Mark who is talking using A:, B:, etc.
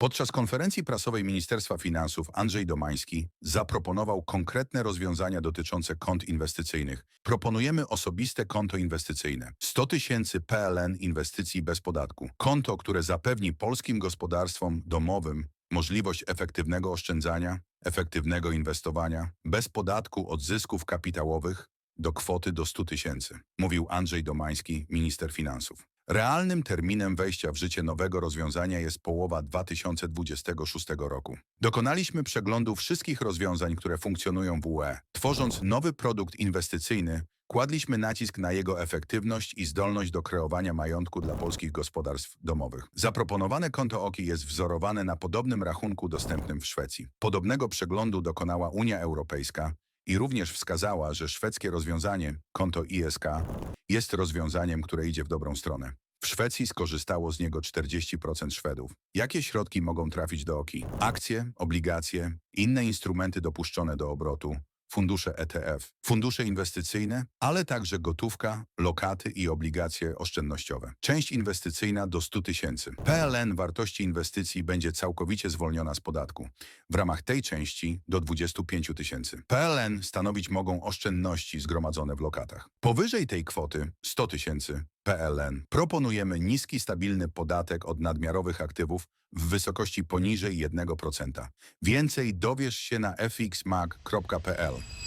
A: Podczas konferencji prasowej Ministerstwa Finansów Andrzej Domański zaproponował konkretne rozwiązania dotyczące kont inwestycyjnych. Proponujemy osobiste konto inwestycyjne. 100 tysięcy PLN inwestycji bez podatku. Konto, które zapewni polskim gospodarstwom domowym możliwość efektywnego oszczędzania, efektywnego inwestowania, bez podatku od zysków kapitałowych do kwoty do 100 tysięcy, mówił Andrzej Domański, minister finansów. Realnym terminem wejścia w życie nowego rozwiązania jest połowa 2026 roku. Dokonaliśmy przeglądu wszystkich rozwiązań, które funkcjonują w UE. Tworząc nowy produkt inwestycyjny, kładliśmy nacisk na jego efektywność i zdolność do kreowania majątku dla polskich gospodarstw domowych. Zaproponowane konto OKI jest wzorowane na podobnym rachunku dostępnym w Szwecji. Podobnego przeglądu dokonała Unia Europejska i również wskazała, że szwedzkie rozwiązanie, konto ISK, jest rozwiązaniem, które idzie w dobrą stronę. W Szwecji skorzystało z niego 40% Szwedów. Jakie środki mogą trafić do OKI? Akcje, obligacje, inne instrumenty dopuszczone do obrotu, fundusze ETF, fundusze inwestycyjne, ale także gotówka, lokaty i obligacje oszczędnościowe. Część inwestycyjna do 100 tysięcy. PLN wartości inwestycji będzie całkowicie zwolniona z podatku. W ramach tej części do 25 tysięcy. PLN stanowić mogą oszczędności zgromadzone w lokatach. Powyżej tej kwoty 100 tysięcy PLN proponujemy niski stabilny podatek od nadmiarowych aktywów w wysokości poniżej 1%. Więcej dowiesz się na fxmag.pl.